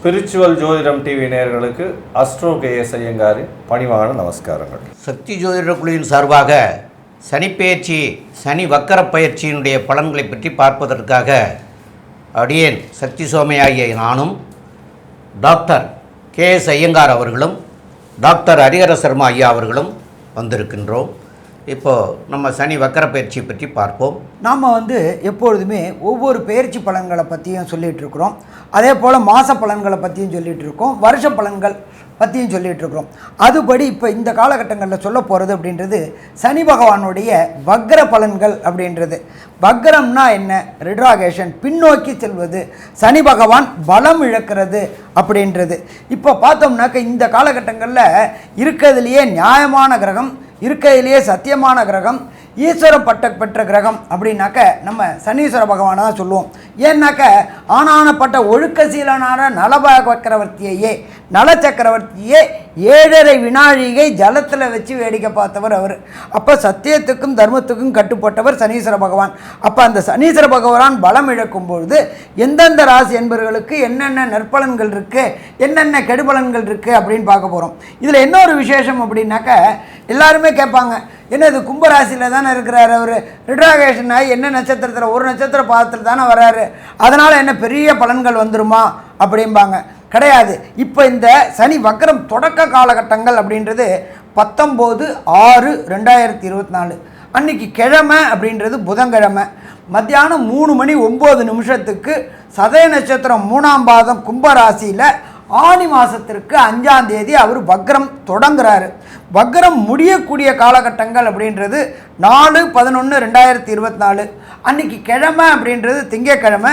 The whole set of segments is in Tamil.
ஸ்பிரிச்சுவல் ஜோதிடம் டிவி நேயர்களுக்கு அஸ்ட்ரோ கேஎஸ் ஐயங்காரி பணிவான நமஸ்காரங்கள். சக்தி ஜோதிட குழுவின் சார்பாக சனிப்பெயர்ச்சி சனி வக்கர பயிற்சியினுடைய பலன்களை பற்றி பார்ப்பதற்காக அடியேன் சக்தி சோமையாகிய நானும் டாக்டர் கே எஸ் ஐயங்கார் அவர்களும் டாக்டர் ஹரிஹர சர்மா ஐயா அவர்களும் வந்திருக்கின்றோம். இப்போது நம்ம சனி வக்கர பயிற்சி பற்றி பார்ப்போம். நாம் வந்து எப்பொழுதுமே ஒவ்வொரு பயிற்சி பலன்களை பற்றியும் சொல்லிகிட்டு இருக்கிறோம். அதே போல் மாத பலன்களை பற்றியும் சொல்லிகிட்டு இருக்கோம். வருஷ பலன்கள் பற்றியும் சொல்லிகிட்ருக்குறோம் அதுபடி இப்போ இந்த காலகட்டங்களில் சொல்ல போகிறது அப்படின்றது சனி பகவானுடைய வக்ர பலன்கள் அப்படின்றது. வக்ரம்னா என்ன? ரிட்ராகேஷன். பின்னோக்கி செல்வது. சனி பகவான் பலம் இழக்கிறது அப்படின்றது. இப்போ பார்த்தோம்னாக்க இந்த காலகட்டங்களில் இருக்கிறதுலையே நியாயமான கிரகம் இருக்கிறதுலையே சத்தியமான கிரகம் ஈஸ்வர பட்ட பெற்ற கிரகம் அப்படின்னாக்க நம்ம சனீஸ்வர பகவானை தான் சொல்லுவோம். ஏன்னாக்க ஆனானப்பட்ட ஒழுக்கசீலனான நலப சக்கரவர்த்தியையே நல சக்கரவர்த்தியே ஏழரை வினாழிகை ஜலத்தில் வச்சு வேடிக்கை பார்த்தவர் அவர். அப்போ சத்தியத்துக்கும் தர்மத்துக்கும் கட்டுப்பட்டவர் சனீஸ்வர பகவான். அப்போ அந்த சனீஸ்வர பகவான் பலம் இழக்கும் பொழுது எந்தெந்த ராசி என்பவர்களுக்கு என்னென்ன நற்பலன்கள் இருக்குது என்னென்ன கெடுபலன்கள் இருக்குது அப்படின்னு பார்க்க போகிறோம் இதில் என்ன ஒரு விசேஷம் அப்படின்னாக்க எல்லாருமே கேட்பாங்க என்ன இது கும்பராசியில் தானே இருக்கிறார் அவர்? ரிட்ராகேஷன் ஆகி என்ன நட்சத்திரத்தில்? ஒரு நட்சத்திர பாதத்தில் தானே வராரு அதனால் என்ன பெரிய பலன்கள் வந்துருமா அப்படிம்பாங்க. கிடையாது. இப்போ இந்த சனி வக்கரம் தொடக்க காலகட்டங்கள் அப்படின்றது பத்தொம்போது ஆறு ரெண்டாயிரத்தி இருபத்தி நாலு. அன்னைக்கு கிழமை அப்படின்றது புதன்கிழமை. மத்தியானம் மூணு மணி ஒம்பது நிமிஷத்துக்கு சதய நட்சத்திரம் மூணாம் பாதம் கும்பராசியில் ஆனி மாதத்திற்கு அஞ்சாம் தேதி அவர் வக்ரம் தொடங்குறாரு. வக்ரம் முடியக்கூடிய காலகட்டங்கள் அப்படின்றது நாலு பதினொன்று ரெண்டாயிரத்தி இருபத்தி நாலு. அன்னைக்கு கிழமை அப்படின்றது திங்கக்கிழமை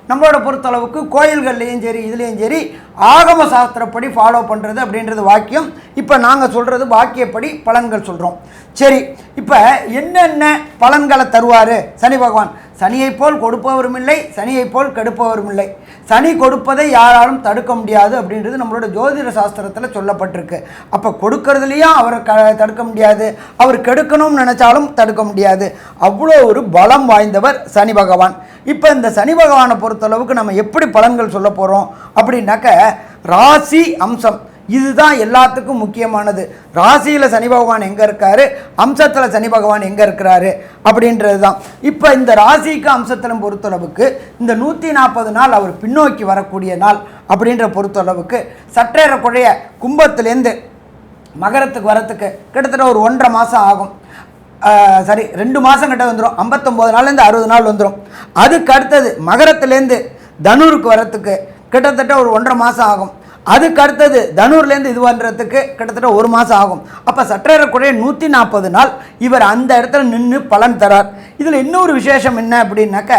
நம்மளோட பொறுத்தளவுக்கு கோயில்கள்லேயும் சரி இதுலேயும் சரி ஆகம சாஸ்திரப்படி ஃபாலோ பண்ணுறது அப்படின்றது வாக்கியம். இப்போ நாங்கள் சொல்கிறது வாக்கியப்படி பலன்கள் சொல்கிறோம் சரி இப்போ என்னென்ன பலன்களை தருவார்? சனி பகவான் சனியைப் போல் கொடுப்பவரும் இல்லை சனியைப் போல் கெடுப்பவரும் இல்லை. சனி கொடுப்பதை யாராலும் தடுக்க முடியாது அப்படின்றது நம்மளோட ஜோதிட சாஸ்திரத்தில் சொல்லப்பட்டிருக்கு. அப்போ கொடுக்கறதுலையும் அவரை க தடுக்க முடியாது. அவர் கெடுக்கணும்னு நினச்சாலும் தடுக்க முடியாது. அவ்வளோ ஒரு பலம் வாய்ந்தவர் சனி பகவான். இப்போ இந்த சனி பகவானை பொறுத்தளவுக்கு நம்ம எப்படி பலன்கள் சொல்ல போகிறோம் அப்படின்னாக்க ராசி அம்சம். இதுதான் எல்லாத்துக்கும் முக்கியமானது. ராசியில் சனி பகவான் எங்கே இருக்காரு? அம்சத்தில் சனி பகவான் எங்கே இருக்கிறாரு? அப்படின்றது தான் இப்போ இந்த ராசிக்கு அம்சத்திலும் பொறுத்தளவுக்கு இந்த நூற்றி நாற்பது நாள் அவர் பின்னோக்கி வரக்கூடிய நாள் அப்படின்ற பொறுத்தளவுக்கு சற்றேறக்குறைய கும்பத்துலேருந்து மகரத்துக்கு வரத்துக்கு கிட்டத்தட்ட ஒரு ஒன்றரை மாதம் ஆகும். சாரி ரெண்டு மாதம் கிட்ட வந்துடும் ஐம்பத்தொம்போது நாள்லேருந்து அறுபது நாள் வந்துடும் அதுக்கு அடுத்தது மகரத்துலேருந்து தனுருக்கு வரத்துக்கு கிட்டத்தட்ட ஒரு ஒன்றரை மாதம் ஆகும். அதுக்கு அடுத்தது தனூர்லேருந்து இது பண்ணுறதுக்கு கிட்டத்தட்ட ஒரு மாதம் ஆகும். அப்போ சற்றேறக்குறைய நூற்றி நாற்பது நாள் இவர் அந்த இடத்துல நின்று பலன் தரார். இதில் இன்னொரு விசேஷம் என்ன அப்படின்னாக்க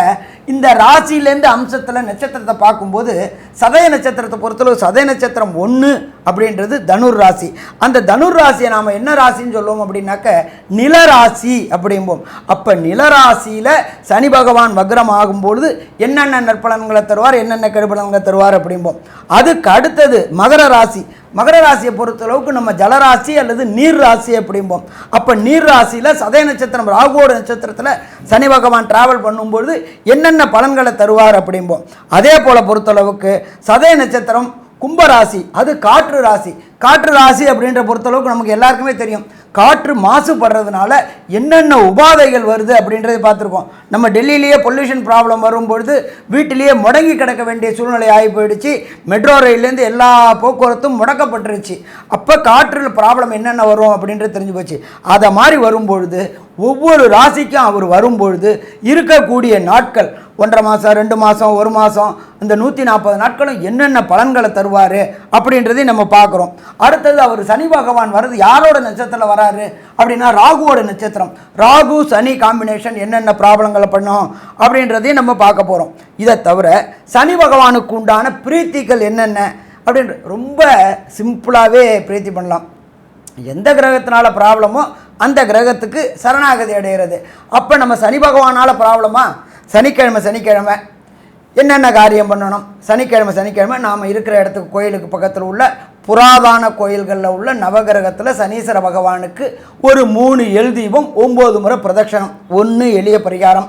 இந்த ராசியிலேருந்து அம்சத்தில் நட்சத்திரத்தை பார்க்கும்போது சதய நட்சத்திரத்தை பொறுத்தளவு சதய நட்சத்திரம் ஒன்று அப்படின்றது தனுர் ராசி. அந்த தனுர் ராசியை நாம் என்ன ராசின்னு சொல்லுவோம் அப்படின்னாக்க நிலராசி அப்படிம்போம். அப்போ நிலராசியில் சனி பகவான் வக்ரம் ஆகும்பொழுது என்னென்ன நற்பலன்களை தருவார் என்னென்ன கெடுபலன்களை தருவார் அப்படிம்போம். அதுக்கு அடுத்தது மகர ராசி. மகர ராசியை பொறுத்தளவுக்கு நம்ம ஜலராசி அல்லது நீர் ராசி அப்படிம்போம். அப்போ நீர் ராசியில் சதய நட்சத்திரம் ராகுவோட நட்சத்திரத்தில் சனி பகவான் டிராவல் பண்ணும்பொழுது என்ன என்னென்ன பலன்களை தருவார் அப்படிம்போம் அதே போல் பொறுத்தளவுக்கு சதய நட்சத்திரம் கும்பராசி அது காற்று ராசி. காற்று ராசி அப்படின்ற பொறுத்தளவுக்கு நமக்கு எல்லாருக்குமே தெரியும். காற்று மாசுபடுறதுனால என்னென்ன உபாதைகள் வருது அப்படின்றத பார்த்துருக்கோம். நம்ம டெல்லியிலேயே பொல்யூஷன் ப்ராப்ளம் வரும்பொழுது வீட்டிலேயே முடங்கி கிடக்க வேண்டிய சூழ்நிலை ஆகி போயிடுச்சு மெட்ரோ ரயிலேருந்து எல்லா போக்குவரத்தும் முடக்கப்பட்டுருச்சு. அப்போ காற்றில் ப்ராப்ளம் என்னென்ன வரும் அப்படின்றது தெரிஞ்சு போச்சு. அதை மாதிரி வரும்பொழுது ஒவ்வொரு ராசிக்கும் அவர் வரும்பொழுது இருக்கக்கூடிய நாட்கள் ஒன்றரை மாதம் ரெண்டு மாதம் ஒரு மாதம் இந்த நூற்றி நாற்பது நாட்களும் என்னென்ன பலன்களை தருவார் அப்படின்றதையும் நம்ம பார்க்குறோம். அடுத்தது அவர் சனி பகவான் வர்றது யாரோட நட்சத்திரத்தில் வராரு அப்படின்னா ராகுவோட நட்சத்திரம். ராகு சனி காம்பினேஷன் என்னென்ன ப்ராப்ளங்களை பண்ணும் அப்படின்றதையும் நம்ம பார்க்க போகிறோம் இதை தவிர சனி பகவானுக்கு உண்டான பிரீத்திகள் என்னென்ன அப்படின்ற ரொம்ப சிம்பிளாகவே பிரீத்தி பண்ணலாம். எந்த கிரகத்தினால ப்ராப்ளமோ அந்த கிரகத்துக்கு சரணாகதி அடைகிறது. அப்போ நம்ம சனி பகவானால் ப்ராப்ளமா சனிக்கிழமை சனிக்கிழமை என்னென்ன காரியம் பண்ணணும்? சனிக்கிழமை சனிக்கிழமை நாம் இருக்கிற இடத்துக்கு கோயிலுக்கு பக்கத்தில் உள்ள புராதான கோயில்களில் உள்ள நவகிரகத்தில் சனீஸ்வர பகவானுக்கு ஒரு மூணு எழுதீபம் ஒம்பது முறை பிரதட்சணம் ஒன்று எளிய பரிகாரம்.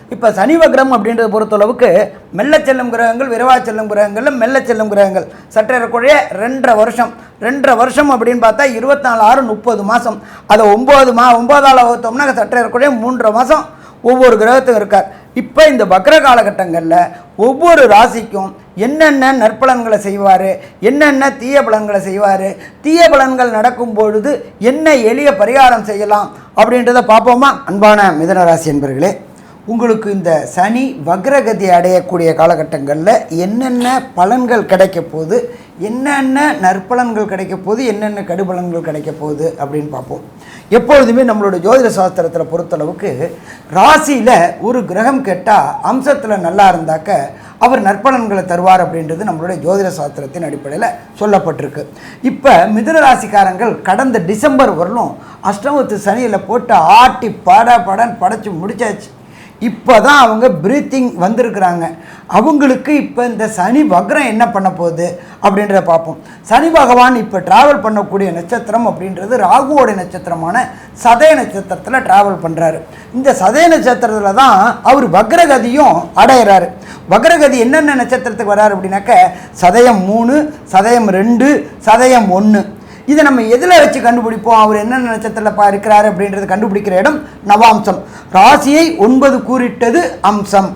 இப்போ சனி வக்ரம் அப்படின்றத பொறுத்தளவுக்கு மெல்ல செல்லும் கிரகங்கள் விரைவா செல்லும் கிரகங்களில் மெல்ல செல்லும் கிரகங்கள். சற்றேறக்குறைய ரெண்டரை வருஷம். ரெண்டரை வருஷம் அப்படின்னு பார்த்தா இருபத்தி நாலு ஆறு முப்பது மாதம் அதை ஒம்பது மா ஒம்பதால் வகுத்தோம்னா சற்றேறக்குறைய மூன்றரை மாதம் ஒவ்வொரு கிரகத்துக்கும் இருக்கார். இப்போ இந்த வக்ர காலகட்டங்களில் ஒவ்வொரு ராசிக்கும் என்னென்ன நற்பலன்களை செய்வார்? என்னென்ன தீய பலன்களை செய்வார்? தீய பலன்கள் நடக்கும் பொழுது என்ன எளிய பரிகாரம் செய்யலாம் அப்படின்றத பார்ப்போமா? அன்பான மிதன ராசி என்பர்களே உங்களுக்கு இந்த சனி வக்ரகதி அடையக்கூடிய காலகட்டங்களில் என்னென்ன பலன்கள் கிடைக்க போகுது? என்னென்ன நற்பலன்கள் கிடைக்க போகுது? என்னென்ன கடுபலன்கள் கிடைக்க போகுது? அப்படின்னு பார்ப்போம். எப்பொழுதுமே நம்மளோட ஜோதிட சாஸ்திரத்தில் பொறுத்தளவுக்கு ராசியில் ஒரு கிரகம் கேட்டால் அம்சத்தில் நல்லா இருந்தாக்க அவர் நற்பலன்களை தருவார் அப்படின்றது நம்மளுடைய ஜோதிட சாஸ்திரத்தின் அடிப்படையில் சொல்லப்பட்டிருக்கு. இப்போ மிதுன ராசிக்காரங்கள் கடந்த டிசம்பர் வரலும் அஷ்டமத்து சனியில் போட்டு ஆட்டி பட படன் படைச்சி முடிச்சாச்சு. இப்போ தான் அவங்க பிரீத்திங் வந்திருக்கிறாங்க. அவங்களுக்கு இப்போ இந்த சனி வக்ரம் என்ன பண்ண போகுது அப்படின்றத பார்ப்போம். சனி பகவான் இப்போ ட்ராவல் பண்ணக்கூடிய நட்சத்திரம் அப்படின்றது ராகுவோட நட்சத்திரமான சதய நட்சத்திரத்தில் ட்ராவல் பண்ணுறாரு இந்த சதய நட்சத்திரத்தில் தான் அவர் வக்ரகதியும் அடையிறாரு. வக்ரகதி என்னென்ன நட்சத்திரத்துக்கு வராரு அப்படின்னாக்க சதயம் மூணு சதயம் ரெண்டு சதயம் ஒன்று இதை நம்ம எதில் வச்சு கண்டுபிடிப்போம்? அவர் என்னென்ன நட்சத்திரத்தில் பா இருக்கிறாரு அப்படின்றத கண்டுபிடிக்கிற இடம் நவாம்சம். ராசியை ஒன்பது கூறிட்டது அம்சம்.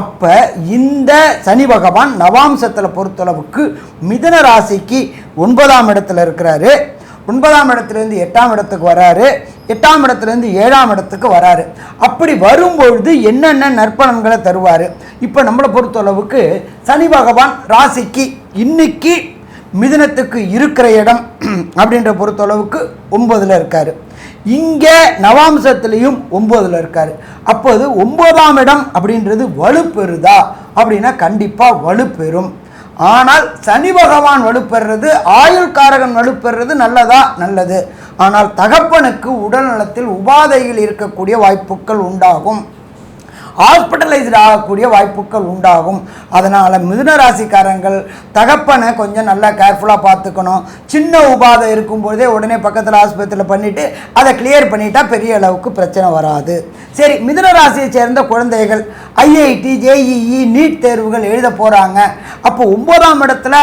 அப்போ இந்த சனி பகவான் நவாம்சத்தில் பொறுத்தளவுக்கு மிதன ராசிக்கு ஒன்பதாம் இடத்துல இருக்கிறாரு. ஒன்பதாம் இடத்துலேருந்து எட்டாம் இடத்துக்கு வராரு. எட்டாம் இடத்துலேருந்து ஏழாம் இடத்துக்கு வராரு. அப்படி வரும்பொழுது என்னென்ன நற்பலன்களை தருவார்? இப்போ நம்மளை பொறுத்தளவுக்கு சனி பகவான் ராசிக்கு இன்னைக்கு மிதனத்துக்கு இருக்கிற இடம். அப்படின்ற பொறுத்தளவுக்கு ஒன்பதில் இருக்கார். இங்கே நவாம்சத்துலேயும் ஒம்பதில் இருக்கார். அப்போது ஒன்பதாம் இடம் அப்படின்றது வலுப்பெறுதா? அப்படின்னா கண்டிப்பாக வலுப்பெறும். ஆனால் சனி பகவான் வலுப்பெறுறது ஆயுள்காரகன் வலுப்பெறுறது நல்லதா? நல்லது. ஆனால் தகப்பனுக்கு உடல் நலத்தில் உபாதையில் இருக்கக்கூடிய வாய்ப்புகள் உண்டாகும். ஹாஸ்பிட்டலைஸ்டு ஆகக்கூடிய வாய்ப்புகள் உண்டாகும். அதனால் மிதுன ராசிக்காரங்கள் தகப்பனை கொஞ்சம் நல்லா கேர்ஃபுல்லாக பார்த்துக்கணும். சின்ன உபாதை இருக்கும்பொழுதே உடனே பக்கத்தில் ஆஸ்பத்திரியில் பண்ணிவிட்டு அதை கிளியர் பண்ணிட்டா பெரிய அளவுக்கு பிரச்சனை வராது. சரி மிதுன ராசியை சேர்ந்த குழந்தைகள் ஐஐடி ஜேஇஇ நீட் தேர்வுகள் எழுத போகிறாங்க அப்போ ஒன்பதாம் இடத்துல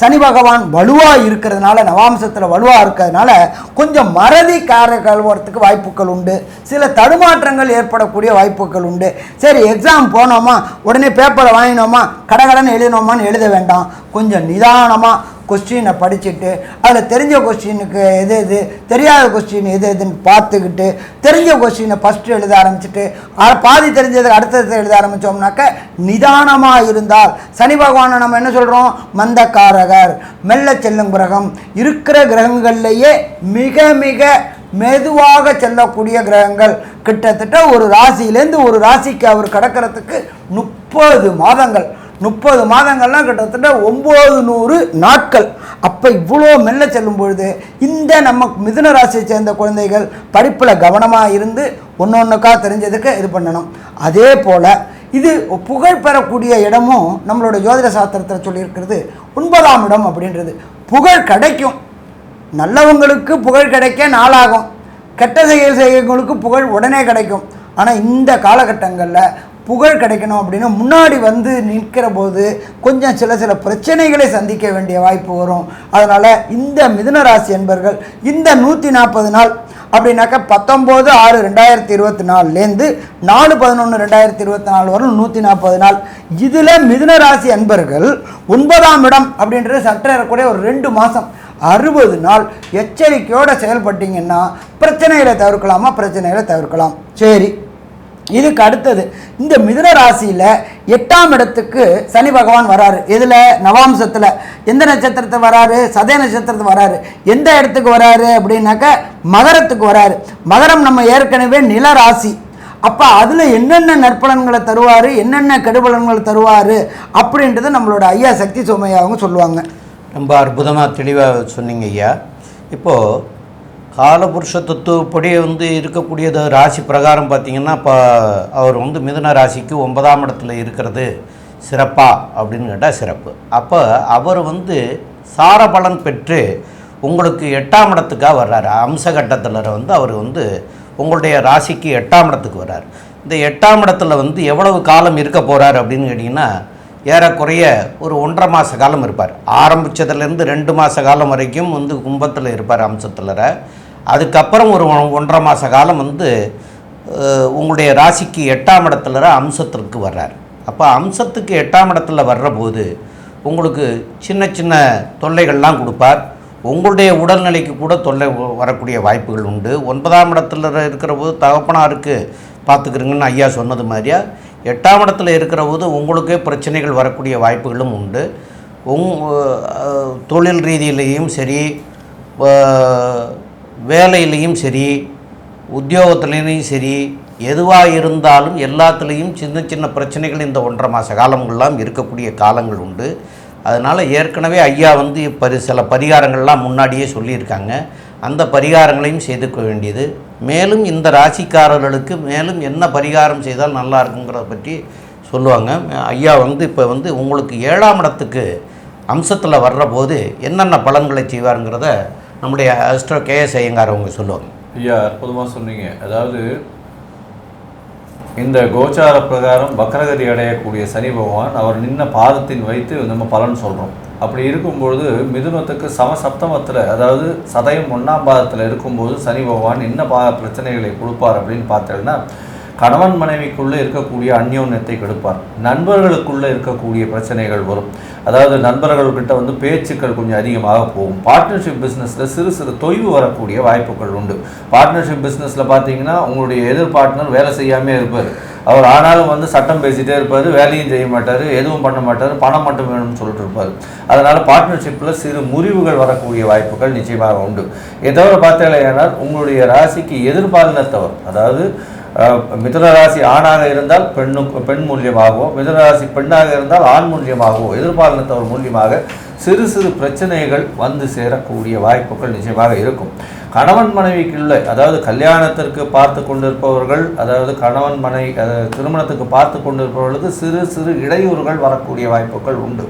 சனி பகவான் வலுவாக இருக்கிறதுனால நவாம்சத்தில் வலுவாக இருக்கிறதுனால கொஞ்சம் மறதி கார கழுவுறதுக்கு வாய்ப்புகள் உண்டு. சில தடுமாற்றங்கள் ஏற்படக்கூடிய வாய்ப்புகள் உண்டு. சரி எக்ஸாம் போனோமா? உடனே பேப்பரை வாங்கினோமா? கடகடன்னு எழுதினோமான்னு எழுத வேண்டாம். கொஞ்சம் நிதானமாக கொஸ்டினை படிச்சுட்டு அதில் தெரிஞ்ச கொஸ்டினுக்கு எது எது தெரியாத கொஸ்டின் எது எதுன்னு பார்த்துக்கிட்டு தெரிஞ்ச கொஸ்டினை ஃபஸ்ட்டு எழுத ஆரம்பிச்சுட்டு பாதி தெரிஞ்சதுக்கு அடுத்தது எழுத ஆரம்பித்தோம்னாக்க நிதானமாக இருந்தால் சனி பகவானை நம்ம என்ன சொல்கிறோம் மந்தக்காரகர் மெல்ல செல்லும் கிரகம். இருக்கிற கிரகங்கள்லேயே மிக மிக மெதுவாக செல்லக்கூடிய கிரகங்கள். கிட்டத்தட்ட ஒரு ராசியிலேருந்து ஒரு ராசிக்கு அவர் கடக்கிறதுக்கு முப்பது மாதங்கள். முப்பது மாதங்கள்லாம் கிட்டத்தட்ட ஒம்பது நூறு நாட்கள். அப்போ இவ்வளோ மெல்ல செல்லும் பொழுது இந்த நம்ம மிதுன ராசியை சேர்ந்த குழந்தைகள் படிப்பில் கவனமாக இருந்து ஒன்று ஒன்றுக்கா தெரிஞ்சதுக்கு இது பண்ணணும். அதே போல் இது புகழ் பெறக்கூடிய இடமும் நம்மளோட ஜோதிட சாஸ்திரத்தில் சொல்லியிருக்கிறது. ஒன்பதாம் இடம் அப்படின்றது. புகழ் கிடைக்கும். நல்லவங்களுக்கு புகழ் கிடைக்க நாளாகும். கெட்ட செயல் செய்யவங்களுக்கு புகழ் உடனே கிடைக்கும். ஆனால் இந்த காலகட்டங்களில் புகழ் கிடைக்கணும் அப்படின்னா முன்னாடி வந்து நிற்கிற போது கொஞ்சம் சில சில பிரச்சனைகளை சந்திக்க வேண்டிய வாய்ப்பு வரும். அதனால் இந்த மிதுன ராசி என்பர்கள் இந்த நூற்றி நாற்பது நாள் அப்படின்னாக்கா பத்தொம்போது ஆறு ரெண்டாயிரத்தி இருபத்தி நாலுலேருந்து நாலு பதினொன்று ரெண்டாயிரத்தி இருபத்தி நாலு வரும் நூற்றி நாற்பது நாள். இதில் மிதுன ராசி அன்பர்கள் ஒன்பதாம் இடம் அப்படின்றது சற்றேறக்கூடிய ஒரு ரெண்டு மாதம் அறுபது நாள் எச்சரிக்கையோடு செயல்பட்டீங்கன்னா பிரச்சனைகளை தவிர்க்கலாமா? பிரச்சனைகளை தவிர்க்கலாம். சரி. இதுக்கு அடுத்தது இந்த மிதுன ராசியில் எட்டாம் இடத்துக்கு சனி பகவான் வராரு. எதில்? நவாம்சத்தில். எந்த நட்சத்திரத்தை வராரு? சதய நட்சத்திரத்தை வராரு. எந்த இடத்துக்கு வராரு அப்படின்னாக்க மகரத்துக்கு வராரு. மகரம் நம்ம ஏற்கனவே நில ராசி. அப்போ அதில் என்னென்ன நற்பலன்களை தருவார்? என்னென்ன கெடுபலன்களை தருவார்? அப்படின்றத நம்மளோட ஐயா சக்தி சோமையா சொல்லுவாங்க. ரொம்ப அற்புதமாக தெளிவாக சொன்னீங்க ஐயா. இப்போது காலபுருஷ தத்துவப்படி வந்து இருக்கக்கூடியது ராசி பிரகாரம் பார்த்தீங்கன்னா இப்போ அவர் வந்து மிதுன ராசிக்கு ஒன்பதாம் இடத்துல இருக்கிறது. சிறப்பா அப்படின்னு கேட்டால் சிறப்பு. அப்போ அவர் வந்து சாரபலன் பெற்று உங்களுக்கு எட்டாம் இடத்துக்காக வர்றாரு. அம்சகட்டத்தில் வந்து அவர் வந்து உங்களுடைய ராசிக்கு எட்டாம் இடத்துக்கு வர்றார். இந்த எட்டாம் இடத்துல வந்து எவ்வளவு காலம் இருக்க போகிறார் அப்படின்னு கேட்டிங்கன்னா ஏறக்குறைய ஒரு ஒன்றரை மாத காலம் இருப்பார். ஆரம்பித்ததுலேருந்து ரெண்டு மாத காலம் வரைக்கும் வந்து கும்பத்தில் இருப்பார் அம்சத்தில் அதுக்கப்புறம் ஒரு ஒன்றரை மாத காலம் வந்து உங்களுடைய ராசிக்கு எட்டாம் இடத்துல அம்சத்திற்கு வர்றார். அப்போ அம்சத்துக்கு எட்டாம் இடத்துல வர்ற போது உங்களுக்கு சின்ன சின்ன தொல்லைகள்லாம் கொடுப்பார். உங்களுடைய உடல்நிலைக்கு கூட தொல்லை வரக்கூடிய வாய்ப்புகள் உண்டு. ஒன்பதாம் இடத்துல இருக்கிற போது தகப்பனாருக்கு பார்த்துக்கிறீங்கன்னு ஐயா சொன்னது மாதிரியா எட்டாம் இடத்துல இருக்கிற போது உங்களுக்கே பிரச்சனைகள் வரக்கூடிய வாய்ப்புகளும் உண்டு. உங் தொழில் ரீதியிலையும் சரி வேலையிலையும் சரி உத்தியோகத்துலேயும் சரி எதுவாக இருந்தாலும் எல்லாத்துலேயும் சின்ன சின்ன பிரச்சனைகள் இந்த ஒன்றரை மாத காலங்கள்லாம் இருக்கக்கூடிய காலங்கள் உண்டு. அதனால் ஏற்கனவே ஐயா வந்து இப்போ சில பரிகாரங்கள்லாம் முன்னாடியே சொல்லியிருக்காங்க. அந்த பரிகாரங்களையும் செய்து வேண்டியது. மேலும் இந்த ராசிக்காரர்களுக்கு மேலும் என்ன பரிகாரம் செய்தால் நல்லா இருக்குங்கிறத பற்றி சொல்லுவாங்க. ஐயா வந்து இப்போ வந்து உங்களுக்கு ஏழாம் இடத்துக்கு அம்சத்தில் வர்ற போது என்னென்ன பலன்களை செய்வாருங்கிறத நம்முடைய அஸ்ட்ரோ கேஎஸ் ஐயங்கார் அவங்க சொல்லுவாங்க. ஐயா அற்புதமாக சொன்னீங்க. அதாவது இந்த கோச்சார பிரகாரம் வக்ரகதி அடையக்கூடிய சனி பகவான் அவர் நின்ன பாதத்தின் வைத்து நம்ம பலன் சொல்கிறோம் அப்படி இருக்கும்பொழுது மிதுனத்துக்கு சமசப்தமத்தில் அதாவது சதயம் ஒன்றாம் பாதத்தில் இருக்கும்போது சனி பகவான் என்ன பா பிரச்சனைகளை கொடுப்பார் அப்படின்னு பார்த்தோம்னா கணவன் மனைவிக்குள்ளே இருக்கக்கூடிய அந்யோன்யத்தை கெடுப்பார். நண்பர்களுக்குள்ளே இருக்கக்கூடிய பிரச்சனைகள் வரும். அதாவது நண்பர்கள்கிட்ட வந்து பேச்சுக்கள் கொஞ்சம் அதிகமாக போகும். பார்ட்னர்ஷிப் பிஸ்னஸில் சிறு சிறு தொய்வு வரக்கூடிய வாய்ப்புகள் உண்டு. பார்ட்னர்ஷிப் பிஸ்னஸில் பார்த்தீங்கன்னா உங்களுடைய எதிர் பார்ட்னர் வேலை செய்யாமே இருப்பார். அவர் ஆனாலும் வந்து சட்டம் பேசிகிட்டே இருப்பார் வேலையும் செய்ய மாட்டார் எதுவும் பண்ண மாட்டார் பணம் மட்டும் வேணும்னு சொல்லிட்டு இருப்பார். அதனால் பார்ட்னர்ஷிப்பில் சிறு முறிவுகள் வரக்கூடிய வாய்ப்புகள் நிச்சயமாக உண்டு. இதை தவிர உங்களுடைய ராசிக்கு எதிர்பாலினத்தவர் அதாவது மிதனராசி ஆணாக இருந்தால் பெண்ணும் பெண் மூலியமாகவோ மிதனராசி பெண்ணாக இருந்தால் ஆண் மூலியமாகவோ எதிர்பாலினத்தவர் மூலியமாக சிறு சிறு பிரச்சனைகள் வந்து சேரக்கூடிய வாய்ப்புகள் நிச்சயமாக இருக்கும். கணவன் மனைவிக்குள்ள அதாவது கல்யாணத்திற்கு பார்த்து கொண்டிருப்பவர்கள் அதாவது கணவன் மனை அதாவது திருமணத்துக்கு பார்த்து கொண்டிருப்பவர்களுக்கு சிறு சிறு இடையூறுகள் வரக்கூடிய வாய்ப்புகள் உண்டு.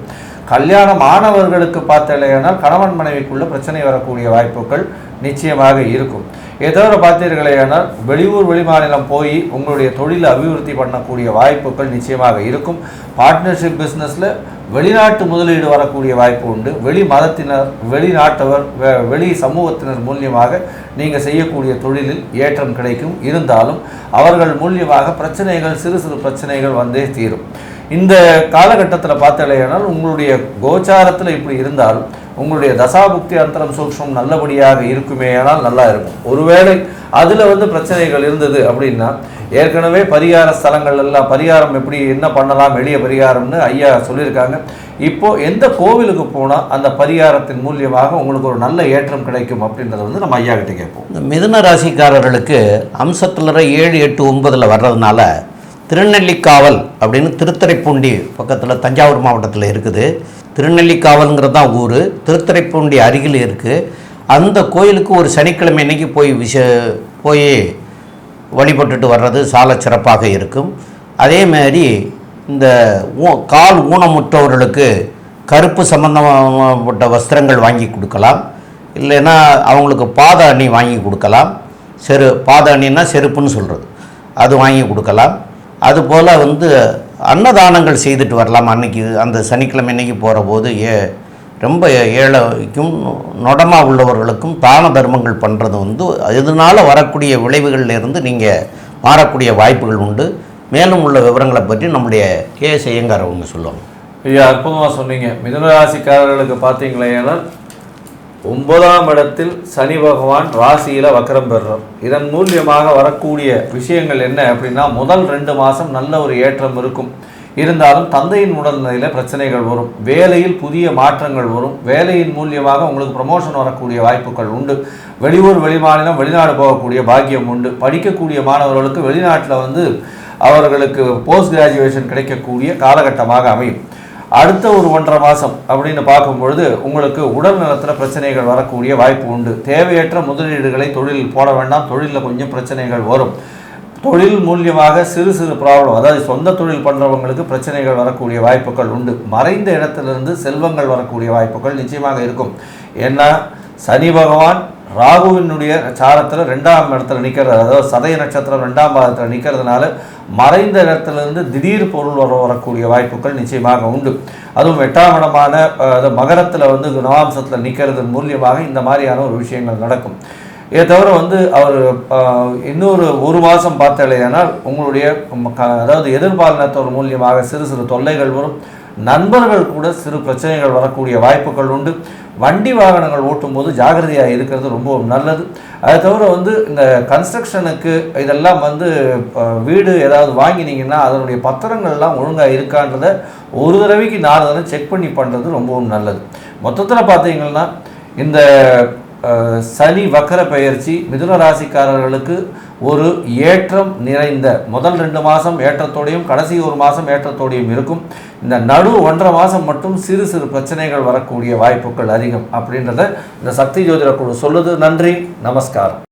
கல்யாணம் ஆனவர்களுக்கு பார்த்தலையானால் கணவன் மனைவிக்குள்ள பிரச்சனை வரக்கூடிய வாய்ப்புகள் நிச்சயமாக இருக்கும். ஏதோ தவிர பார்த்தீர்களேயானால் வெளியூர் வெளிமாநிலம் போய் உங்களுடைய தொழிலை அபிவிருத்தி பண்ணக்கூடிய வாய்ப்புகள் நிச்சயமாக இருக்கும். பார்ட்னர்ஷிப் பிஸ்னஸில் வெளிநாட்டு முதலீடு வரக்கூடிய வாய்ப்பு உண்டு. வெளி மதத்தினர் வெளிநாட்டவர் வெ- வெளி சமூகத்தினர் மூலியமாக நீங்கள் செய்யக்கூடிய தொழிலில் ஏற்றம் கிடைக்கும். இருந்தாலும் அவர்கள் மூலியமாக பிரச்சனைகள் சிறு சிறு பிரச்சனைகள் வந்தே தீரும். இந்த காலகட்டத்தில் பார்த்தாலேயானால் உங்களுடைய கோச்சாரத்தில் இப்படி இருந்தால் உங்களுடைய தசாபுக்தி அந்தரம் சூக்ஷம் நல்லபடியாக இருக்குமே ஆனால் நல்லா இருக்கும். ஒருவேளை அதில் வந்து பிரச்சனைகள் இருந்தது அப்படின்னா ஏற்கனவே பரிகார ஸ்தலங்கள் எல்லாம் பரிகாரம் எப்படி என்ன பண்ணலாம் எளிய பரிகாரம்னு ஐயா சொல்லியிருக்காங்க. இப்போ எந்த கோவிலுக்கு போனால் அந்த பரிகாரத்தின் மூலியமாக உங்களுக்கு ஒரு நல்ல ஏற்றம் கிடைக்கும் அப்படின்றத வந்து நம்ம ஐயா கிட்டே கேட்போம். இந்த மிதுன ராசிக்காரர்களுக்கு அம்சத்தில் ஏழு எட்டு ஒன்பதில் வர்றதுனால திருநெல்லிக்காவல் அப்படின்னு திருத்துறைப்பூண்டி பக்கத்தில் தஞ்சாவூர் மாவட்டத்தில் இருக்குது. திருநெல்லிக்காவல்ங்கிறது தான் ஊர். திருத்துறைப்பூண்டி அருகில் இருக்குது அந்த கோயிலுக்கு ஒரு சனிக்கிழமை அன்னைக்கு போய் விஷ போய் வழிபட்டுட்டு வர்றது சால சிறப்பாக இருக்கும். அதே மாதிரி இந்த ஊ- கால் ஊனமுற்றவர்களுக்கு கருப்பு சம்பந்தப்பட்ட வஸ்திரங்கள் வாங்கி கொடுக்கலாம். இல்லைன்னா அவங்களுக்கு பாத அணி வாங்கி கொடுக்கலாம். செரு பாத அணின்னா செருப்புன்னு சொல்கிறது அது வாங்கி கொடுக்கலாம். அதுபோல் வந்து அன்னதானங்கள் செய்துட்டு வரலாம் அன்னைக்கு. அந்த சனிக்கிழமை அன்னைக்கு போகிற போது ஏ ரொம்ப ஏழைக்கும் நொடமா உள்ளவர்களுக்கும் தான தர்மங்கள் பண்ணுறது வந்து இதனால் வரக்கூடிய விளைவுகள்லேருந்து நீங்கள் மாறக்கூடிய வாய்ப்புகள் உண்டு. மேலும் உள்ள விவரங்களை பற்றி நம்முடைய கே செய்யங்கார் அவங்க சொல்லுவாங்க. ஐயா அற்புதமாக சொன்னீங்க. மிதனராசிக்காரர்களுக்கு ராசிக்காரர்களுக்கு ஒன்பதாம் இடத்தில் சனி பகவான் ராசியில் வக்கரம் பெறுறோம் இதன் மூலியமாக வரக்கூடிய விஷயங்கள் என்ன அப்படின்னா முதல் ரெண்டு மாதம் நல்ல ஒரு ஏற்றம் இருக்கும். இருந்தாலும் தந்தையின் உடல்நிலையில் பிரச்சனைகள் வரும். வேலையில் புதிய மாற்றங்கள் வரும். வேலையின் மூலியமாக உங்களுக்கு ப்ரமோஷன் வரக்கூடிய வாய்ப்புகள் உண்டு. வெளியூர் வெளிமாநிலம் வெளிநாடு போகக்கூடிய பாக்கியம் உண்டு. படிக்கக்கூடிய மாணவர்களுக்கு வெளிநாட்டில் வந்து அவர்களுக்கு போஸ்ட் கிராஜுவேஷன் கிடைக்கக்கூடிய காலகட்டமாக அமையும். அடுத்த ஒரு ஒன்றரை மாதம் அப்படின்னு பார்க்கும் பொழுது உங்களுக்கு உடல் நலத்தில் பிரச்சனைகள் வரக்கூடிய வாய்ப்பு உண்டு. தேவையற்ற முதலீடுகளை தொழிலில் போட வேண்டாம். தொழிலில் கொஞ்சம் பிரச்சனைகள் வரும். தொழில் மூலியமாக சிறு சிறு ப்ராப்ளம் அதாவது சொந்த தொழில் பண்ணுறவங்களுக்கு பிரச்சனைகள் வரக்கூடிய வாய்ப்புகள் உண்டு. மறைந்த இடத்துலேருந்து செல்வங்கள் வரக்கூடிய வாய்ப்புகள் நிச்சயமாக இருக்கும். ஏன்னா சனி பகவான் ராகுவினுடைய சாரத்தில் ரெண்டாம் இடத்துல நிற்கிறது அதாவது சதய நட்சத்திரம் ரெண்டாம் பாதத்தில் நிற்கிறதுனால மறைந்த இடத்துலேருந்து திடீர் பொருள் வர வரக்கூடிய வாய்ப்புகள் நிச்சயமாக உண்டு. அதுவும் எட்டாம் இடமான மகரத்தில் வந்து நவாம்சத்தில் நிற்கிறது மூலியமாக இந்த மாதிரியான ஒரு விஷயங்கள் நடக்கும். இதை தவிர வந்து அவர் இன்னொரு ஒரு மாதம் பார்த்தாலேயானால் உங்களுடைய க- அதாவது எதிர்பாலினத்தோர் மூலியமாக சிறு சிறு தொல்லைகள் வரும். நண்பர்கள் கூட சிறு பிரச்சனைகள் வரக்கூடிய வாய்ப்புகள் உண்டு. வண்டி வாகனங்கள் ஓட்டும்போது ஜாகிரதையாக இருக்கிறது ரொம்பவும் நல்லது. அதை தவிர வந்து இந்த கன்ஸ்ட்ரக்ஷனுக்கு இதெல்லாம் வந்து வீடு ஏதாவது வாங்கினீங்கன்னா அதனுடைய பத்திரங்கள்லாம் ஒழுங்காக இருக்கான்றதை ஒரு தடவைக்கு நாலு தடவை செக் பண்ணி பண்ணுறது ரொம்பவும் நல்லது. மொத்தத்தில் பார்த்தீங்கன்னா இந்த சனி வக்கர பெயர்ச்சி மிதுன ராசிக்காரர்களுக்கு ஒரு ஏற்றம் நிறைந்த முதல் ரெண்டு மாதம் ஏற்றத்தோடையும் கடைசி ஒரு மாதம் ஏற்றத்தோடையும் இருக்கும். இந்த நடு ஒன்றரை மாதம் மட்டும் சிறு சிறு பிரச்சனைகள் வரக்கூடிய வாய்ப்புகள் அதிகம் அப்படின்றத இந்த சக்தி ஜோதிட குழு சொல்லுது. நன்றி நமஸ்காரம்.